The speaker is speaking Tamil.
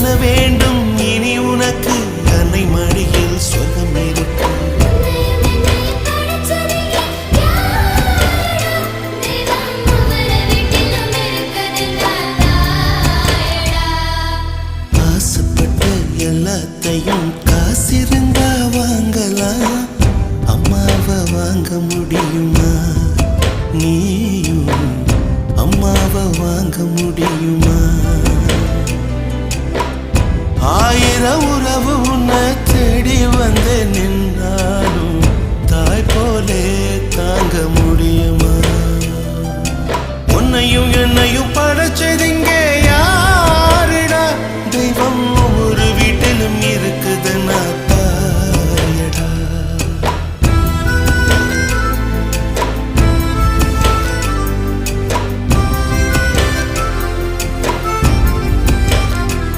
என்ன வேண்டும்? இனி உனக்கு அன்னை மடியில் சுகம் இருக்கும். ஆசைப்பட்ட எல்லாத்தையும் காசிருந்தா வாங்கலாம் அம்மாவை வாங்க முடியுமா? நீயும் அம்மாவை வாங்க முடியுமா? போலே நின்னாலும் தாய் போலே தாங்க முடியுமா? உன்னையும் என்னையும் படைச்சதிங்கே யாருடா? தெய்வம் ஒரு வீட்டிலும்